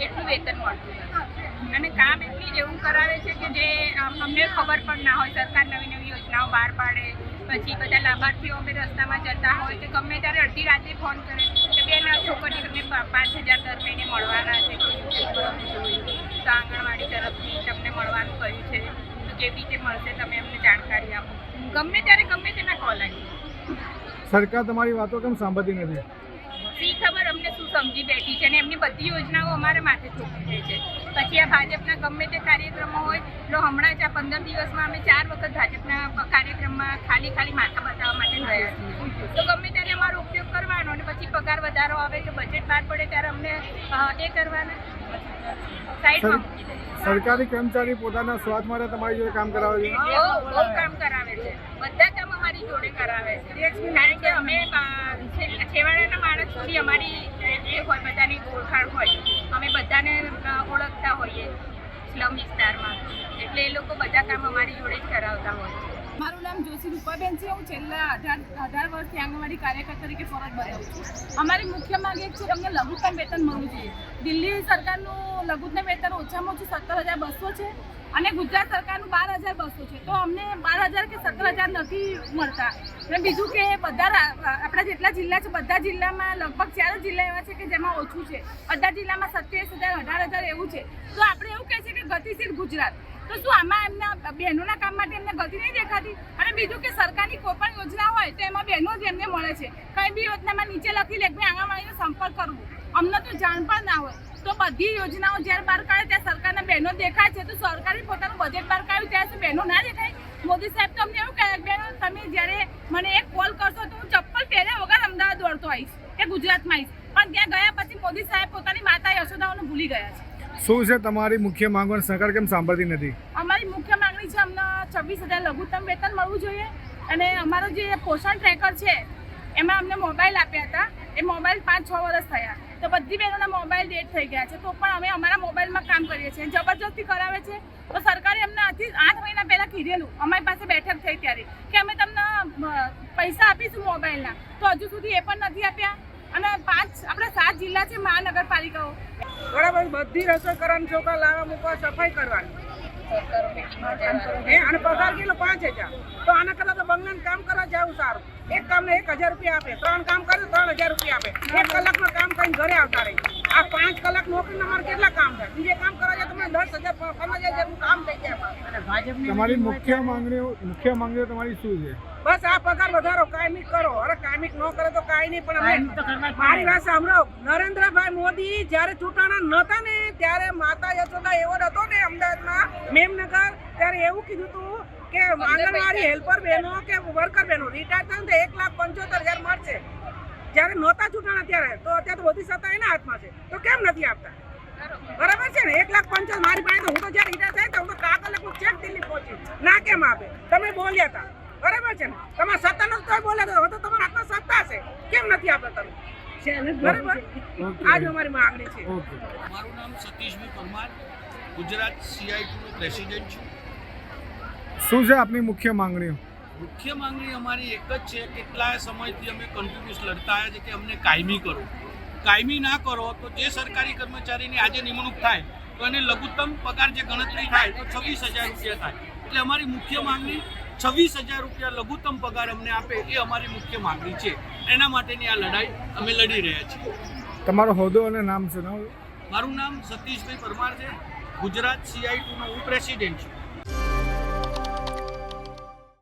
એટલું વેતન મળતું અને કામ એટલી જ એવું કરાવે છે કે જે અમને ખબર પણ ના હોય, સરકાર નવી નવી યોજનાઓ બહાર પાડે, પછી બધા લાભાર્થીઓ અમે રસ્તામાં જતા હોય કે ગમે ત્યારે અડધી રાતે ફોન કરે, કે બેન છોકરીઓને પા- પાંચ હજાર દર મહિને મળવાના છે. તો આંગણવાડી તરફથી તમને મળવાનું કહ્યું છે. તો કેવી રીતે મળશે તમે અમને જાણકારી આપો. ગમે ત્યારે ગમે તેના કોલ આવી સરકાર તમારી વાતો કેમ સાંભળતી નથી? ખબર અમને શું સમજી બેઠી છે અને એમની બધી યોજનાઓ અમારા માથે થોપી દે છે. પછી આ ભાજપના ગમે તે કાર્યક્રમો હોય તો હમણાં જ આ પંદર દિવસમાં અમે ચાર વખત ભાજપના કાર્યક્રમમાં ખાલી ખાલી માથા બતાવવા માટે ગયા છીએ. તો ગમે ત્યારે અમારો ઉપયોગ કરવાનો અને પછી પગાર વધારો આવે કે બજેટ બહાર પડે ત્યારે અમને એ કરવાના. સાઈડમાં મૂકી દે સરકારી કર્મચારી પોતાના સ્વાર્થ માટે તમારી જોડે કામ કરાવે છે? બહુ બહુ કામ કરાવે છે. બધા કામ અમારી જોડે કરાવે છે. કારણ કે અમે સુધી અમારી એ હોય બધાની ઓળખાણ હોય, અમે બધાને ઓળખતા હોઈએ સ્લમ વિસ્તારમાં. એટલે એ લોકો બધા કામ અમારી જોડે જ કરાવતા હોય છે. મારું નામ જોશી રૂપાબેન છે. હું છેલ્લા અઢાર અઢાર વર્ષથી આંગણવાડી કાર્યકર તરીકે ફરજ બજાવું છું. અમારી મુખ્ય માંગ એક છે કે અમને લઘુત્તમ વેતન મળવું જોઈએ. દિલ્હી સરકારનું લઘુત્તમ વેતન ઓછામાં ઓછું સત્તર હજાર બસો છે અને ગુજરાત સરકારનું બાર હજાર બસો છે. તો અમને બાર હજાર કે સત્તર હજાર નથી મળતા. અને બીજું કે બધા આપણા જેટલા જિલ્લા છે, બધા જિલ્લામાં લગભગ ચાર જિલ્લા એવા છે કે જેમાં ઓછું છે. બધા જિલ્લામાં સત્યાવીસ હજાર, અઢાર હજાર એવું છે. તો આપણે એવું કહે છે કે ગતિશીલ ગુજરાત. તો શું આમાં એમના બહેનોના કામ માટે એમને ગતિ નહીં દેખાતી? અને બીજું કે સરકારની કોઈ પણ યોજના હોય તો એમાં બહેનો જ એમને મળે છે. કંઈ બી યોજનામાં નીચે લખી લે કે આંગણવાડીનો સંપર્ક કરવો. અમને તો જાણ પણ ના હોય. તો બધી યોજનાઓ જ્યારે બહાર કાઢે ત્યાં સરકારના બહેનો દેખાય છે. તો સરકારે પોતાનું બજેટ બહાર કાઢ્યું ત્યારે શું બહેનો ના દેખાય. મોદી સાહેબ તો અમને એવું કહે બહેનો તમે જ્યારે મને એક કોલ કરશો તો હું ચપ્પલ પહેર્યા વગર અમદાવાદ દોડતો આવીશ કે ગુજરાતમાં આવીશ. પણ ત્યાં ગયા પછી મોદી સાહેબ પોતાની માતા યશોદાઓને ભૂલી ગયા છે. શું છે તમારી મુખ્ય માંગો અને સરકાર કેમ સાંભળતી નથી? અમારી મુખ્ય માંગણી છે અમને છવ્વીસ હજાર લઘુત્તમ વેતન મળવું જોઈએ અને અમારો જે પોષણ ટ્રેકર છે, એમાં અમને મોબાઈલ આપ્યા હતા. એ મોબાઈલ પાંચ છ વર્ષ થયા. તો બધી બહેનોના મોબાઈલ ડેટ થઈ ગયા છે. તો પણ અમે અમારા મોબાઈલમાં કામ કરીએ છીએ. જબરજસ્તી કરાવે છે. તો સરકારે અમને આથી આઠ મહિના પહેલાં કીધેલું. અમારી પાસે બેઠક થઈ ત્યારે કે અમે તમને પૈસા આપીશું મોબાઈલના તો હજુ સુધી એ પણ નથી આપ્યા. અને પાંચ, આપણા સાત જિલ્લા છે મહાનગરપાલિકાઓ. બરાબર બધી રસોઈ કરવાની છોકરા લાવવા મૂકવા સફાઈ કરવાની. અને પગાર કેટલો? પાંચ હજાર. તો આના કરતા તો બંગલાનું કામ કરવા જવું સારું. એક કામને એક હજાર રૂપિયા આપે ત્રણ કામ કરે ત્રણ હજાર રૂપિયા આપે. એક કલાકનું કામ કરીને ઘરે આવતા રહી આ પાંચ કલાક નોકરી મારે કેટલા કામ થાય? બીજે કામ કરવા જાય તમે દસ હજાર પાંચ પંદર હજાર કામ થઈ જાય. તમારી મુખ્ય માંગણીઓ મુખ્ય માંગણીઓ તમારી શું છે? બસ આ પગાર વધારો કાયમી કરો. અરે કાયમી ન કરે તો કાંઈ નહીં પણ અમે મારી વાત સાંભળો. નરેન્દ્રભાઈ મોદી જ્યારે ચૂંટાણા નહોતા ને ત્યારે માતા યશોદા એવોર્ડ હતો ને અમદાવાદમાં મેમનગર ત્યારે એવું કીધું હતું કે આંગણવાડી હેલ્પર બહેનો કે વર્કર બહેનો રિટાયર થાય ને તો એક લાખ પંચોતેર હજાર મળશે. જ્યારે નહોતા ચૂંટાણા ત્યારે તો અત્યારે તો મોદી સત્તા એના હાથમાં છે. તો કેમ નથી આપતા? બરાબર છે ને? એક લાખ પંચોતેર મારી પાસે તો હું તો જ્યારે રિટાયર થાય તો હું તો કાગળ લખું ચેક દિલ્હી પહોંચ્યું ના કેમ આપે? તમે બોલ્યા હતા બરાબર છે ને? તમારા સત્તા નથી તો બોલે હવે તો તમારા હાથમાં સત્તા છે. કેમ નથી આપતા તમે? બરાબર? આજ અમારી માંગણી છે. મારું નામ સતીશભાઈ પરમાર ગુજરાત સીઆઈટીનો પ્રેસિડેન્ટ છું. શું છે આપની મુખ્ય માંગણીઓ? મુખ્ય માંગણી અમારી એક જ છે કેટલા સમયથી અમે કન્ટિન્યુઅસ લડતા આવ્યા છે કે અમને કાયમી કરો. કાયમી ના કરો તો જે સરકારી કર્મચારીની આજે નિમણૂક થાય તો એને લઘુત્તમ પગાર જે ગણતરી થાય તો છવ્વીસ હજાર રૂપિયા થાય. એટલે અમારી મુખ્ય માંગણી છવ્વીસ હજાર રૂપિયા લઘુત્તમ પગાર અમને આપે એ અમારી મુખ્ય માંગણી છે. એના માટેની આ લડાઈ અમે લડી રહ્યા છીએ. તમારો હોદ્દો અને નામ છે મારું નામ સતીશભાઈ પરમાર છે. ગુજરાત સીઆઈટીનો હું પ્રેસિડેન્ટ છું.